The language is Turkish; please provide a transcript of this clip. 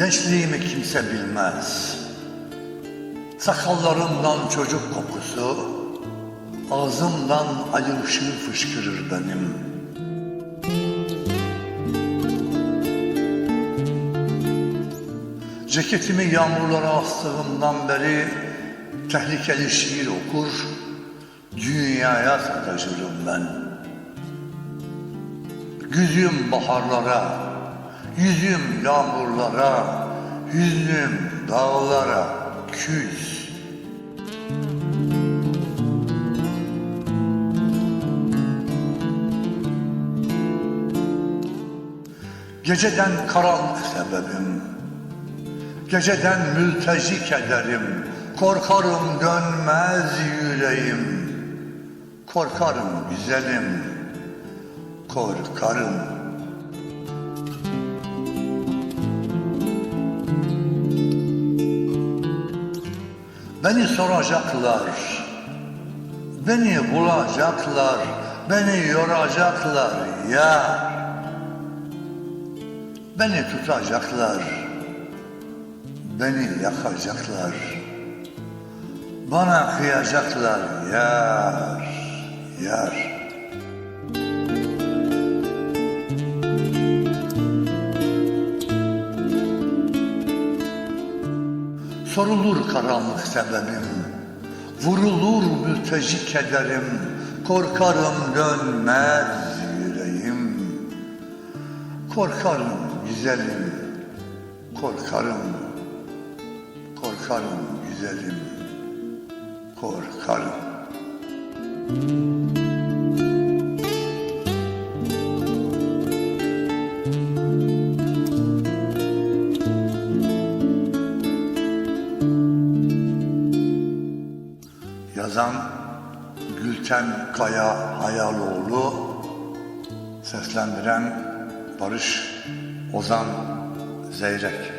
Gençliğimi kimse bilmez. Sakallarımdan çocuk kokusu, ağzımdan ayı ışığı fışkırır benim. Ceketimi yağmurlara astığımdan beri tehlikeli şiir okur, dünyaya sataşırım ben. Yüzüm baharlara, yüzüm yağmurlara, hüznüm dağlara küs. Geceden karanlık sebebim, geceden mülteci kederim, korkarım dönmez yüreğim, korkarım güzelim, korkarım. Beni soracaklar, beni bulacaklar, beni yoracaklar ya. Beni tutacaklar, beni yakacaklar. Bana kıyacaklar yar, yar. Sorulur karanlık sebebim, vurulur mülteci kederim, korkarım dönmez yüreğim. Korkarım güzelim, korkarım, korkarım güzelim, korkarım. Yazan Gülten Kaya Hayaloğlu Seslendiren Barış Ozan Zeyrek.